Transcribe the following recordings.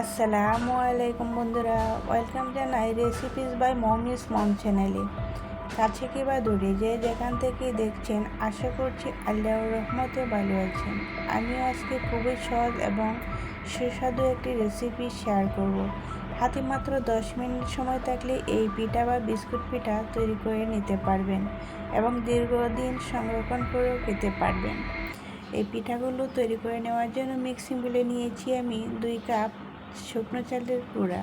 আসসালামু আলাইকুম বন্ধুরা ওয়েলকাম জানাই রেসিপিস বাই মমিস মম চ্যানেলে কাছে কি বা দূরে যে যেখান থেকে দেখছেন, আশা করছি আল্লাহর রহমতে ভালো আছেন। আমিও আজকে খুবই সহজ এবং সুস্বাদু একটি রেসিপি শেয়ার করব। হাতে মাত্র দশ মিনিট সময় থাকলে এই পিঠা বা বিস্কুট পিঠা তৈরি করে নিতে পারবেন এবং দীর্ঘদিন সংরক্ষণ করেও খেতে পারবেন। এই পিঠাগুলো তৈরি করে নেওয়ার জন্য মিক্সিং বলে নিয়েছি আমি দুই কাপ শুকনো চালের গুঁড়া।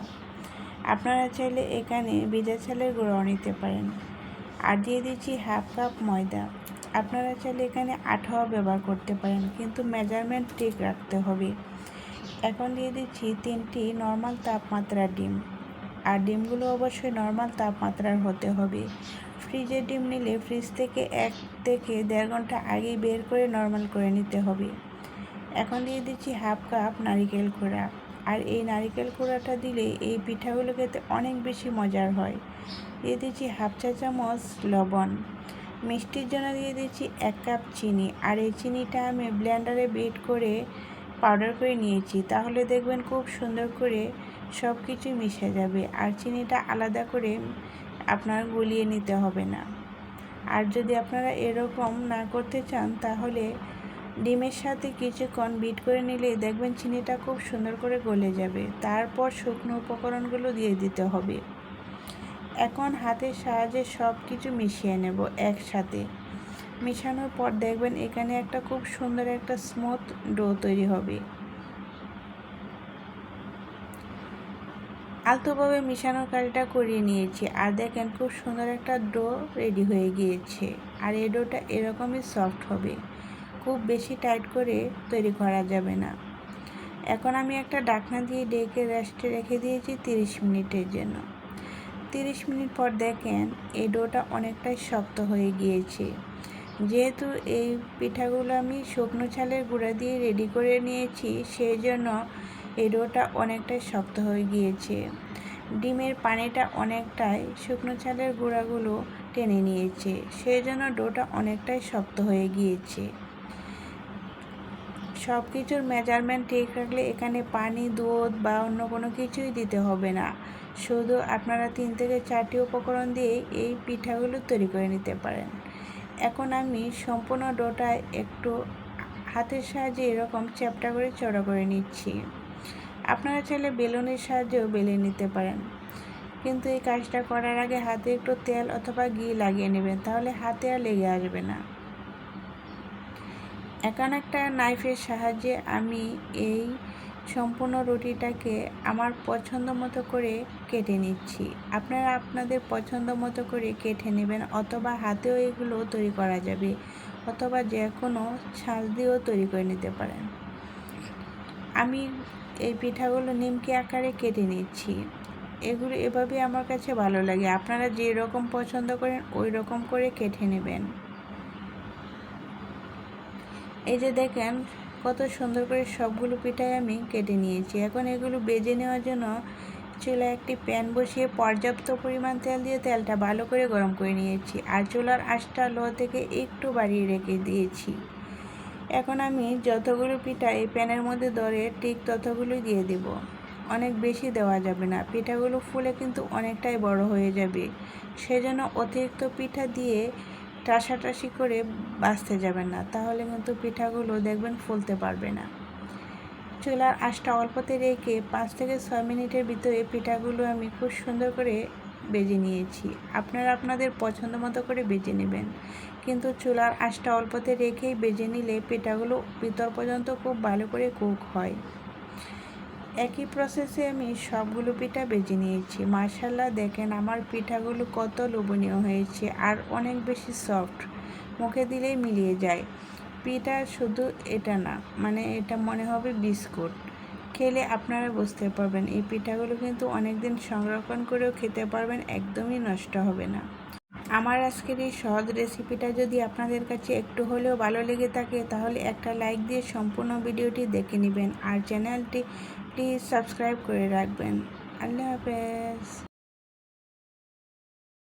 আপনারা চাইলে এখানে ভিজা চালের গুঁড়াও নিতে পারেন। আর দিয়ে দিচ্ছি হাফ কাপ ময়দা। আপনারা চাইলে এখানে আঠাও ব্যবহার করতে পারেন, কিন্তু মেজারমেন্ট ঠিক রাখতে হবে। এখন দিয়ে দিচ্ছি তিনটি নর্মাল তাপমাত্রার ডিম। আর ডিমগুলো অবশ্যই নর্মাল তাপমাত্রার হতে হবে। ফ্রিজের ডিম নিলে ফ্রিজ থেকে এক থেকে দেড় ঘণ্টা আগেই বের করে নর্মাল করে নিতে হবে। এখন দিয়ে দিচ্ছি হাফ কাপ নারিকেল খোড়া আর এই নারিকেল কোড়াটা দিলে এই পিঠাগুলো খেতে অনেক বেশি মজার হয়। দিয়ে দিচ্ছি হাফ চা চামচ লবণ। মিষ্টির জন্য দিয়ে দিচ্ছি এক কাপ চিনি। আর এই চিনিটা আমি ব্লেন্ডারে বিট করে পাউডার করে নিয়েছি। তাহলে দেখবেন খুব সুন্দর করে সব কিছু মিশে যাবে। আর চিনিটা আলাদা করে আপনার গুলিয়ে নিতে হবে না। আর যদি আপনারা এরকম না করতে চান, তাহলে ডিমের সাথে কিছুক্ষণ বিট করে নিলে দেখবেন চিনিটা খুব সুন্দর করে গলে যাবে। তারপর শুকনো উপকরণগুলো দিয়ে দিতে হবে। এখন হাতের সাহায্যে সব কিছু মিশিয়ে নেব একসাথে। মেশানোর পর দেখবেন এখানে একটা খুব সুন্দর একটা স্মুথ ডো তৈরি হবে। আলতোভাবে মিশানোর কাজটা করিয়ে নিয়েছি আর দেখেন খুব সুন্দর একটা ডো রেডি হয়ে গিয়েছে। আর এই ডোটা এরকমই সফট হবে। খুব বেশি টাইট করে তৈরি করা যাবে না। এখন আমি একটা ডাকনা দিয়ে ডেকে রেস্টে রেখে দিয়েছি তিরিশ মিনিটের জন্য। তিরিশ মিনিট পর দেখেন এই ডোটা অনেকটাই শক্ত হয়ে গিয়েছে। যেহেতু এই পিঠাগুলো আমি শুকনো চালের গুঁড়া দিয়ে রেডি করে নিয়েছি সেই জন্য এই ডোটা অনেকটাই শক্ত হয়ে গিয়েছে। ডিমের পানিটা অনেকটাই শুকনো চালের গুঁড়াগুলো টেনে নিয়েছে সেই জন্য ডোটা অনেকটাই শক্ত হয়ে গিয়েছে। সব কিছুর মেজারমেন্ট ঠিক রাখলে এখানে পানি, দুধ বা অন্য কোনো কিছুই দিতে হবে না। শুধু আপনারা তিন থেকে চারটি উপকরণ দিয়ে এই পিঠাগুলো তৈরি করে নিতে পারেন। এখন আমি সম্পূর্ণ ডোটায় একটু হাতের সাহায্যে এরকম চ্যাপটা করে চড়া করে নিচ্ছি। আপনারা চাইলে বেলুনের সাহায্যেও বেলে নিতে পারেন। কিন্তু এই কাজটা করার আগে হাতে একটু তেল অথবা ঘি লাগিয়ে নেবেন, তাহলে হাতে আর লেগে আসবে না। এখন একটা নাইফের সাহায্যে আমি এই সম্পূর্ণ রুটিটাকে আমার পছন্দ মতো করে কেটে নিচ্ছি। আপনারা আপনাদের পছন্দ মতো করে কেটে নেবেন অথবা হাতেও এগুলো তৈরি করা যাবে অথবা যে কোনো ছাল দিয়েও তৈরি করে নিতে পারেন। আমি এই পিঠাগুলো নিমকি আকারে কেটে নিচ্ছি। এগুলো এভাবে আমার কাছে ভালো লাগে। আপনারা যে রকম পছন্দ করেন ওই রকম করে কেটে নেবেন। এই যে দেখেন, কত সুন্দর করে সবগুলো পিঠাই আমি কেটে নিয়েছি। এখন এগুলো বেজে নেওয়ার জন্য চুলায় একটি প্যান বসিয়ে পর্যাপ্ত পরিমাণ তেল দিয়ে তেলটা ভালো করে গরম করে নিয়েছি আর চুলার আঁচটা লো থেকে একটু বাড়িয়ে রেখে দিয়েছি। এখন আমি যতগুলো পিঠা এই প্যানের মধ্যে ধরে ঠিক ততগুলোই দিয়ে দেব। অনেক বেশি দেওয়া যাবে না, পিঠাগুলো ফুলে কিন্তু অনেকটাই বড় হয়ে যাবে। সেজন্য অতিরিক্ত পিঠা দিয়ে টাসাটাসি করে বাঁচতে যাবেন না। তাহলে কিন্তু পিঠাগুলো দেখবেন ফুলতে পারবে না। চুলার আঁচটা অল্পতে রেখে পাঁচ থেকে ছয় মিনিটের ভিতরে পিঠাগুলো আমি খুব সুন্দর করে বেজে নিয়েছি। আপনারা আপনাদের পছন্দ মতো করে বেজে নেবেন। কিন্তু চুলার আঁচটা অল্পতে রেখেই বেজে নিলে পিঠাগুলো ভিতর পর্যন্ত খুব ভালো করে কুক হয়। একই প্রসেসে আমি সবগুলো পিঠা বেজে নিয়েছি। মার্শাল্লাহ দেখেন আমার পিঠাগুলো কত লোভনীয় হয়েছে আর অনেক বেশি সফট মুখে দিলেই মিলিয়ে যায়। পিঠা শুধু এটা না মানে এটা মনে হবে বিস্কুট। খেলে আপনারা বুঝতে পারবেন, এই পিঠাগুলো কিন্তু অনেক দিন সংরক্ষণ করেও খেতে পারবেন, একদমই নষ্ট হবে না। আমার আজকের এই সহজ রেসিপিটা যদি আপনাদের কাছে একটু হলেও ভালো লেগে থাকে, তাহলে একটা লাইক দিয়ে সম্পূর্ণ ভিডিওটি দেখে নেবেন। আর চ্যানেলটি প্লিজ সাবস্ক্রাইব করে রাখবেন। আল্লাহ হাফেজ।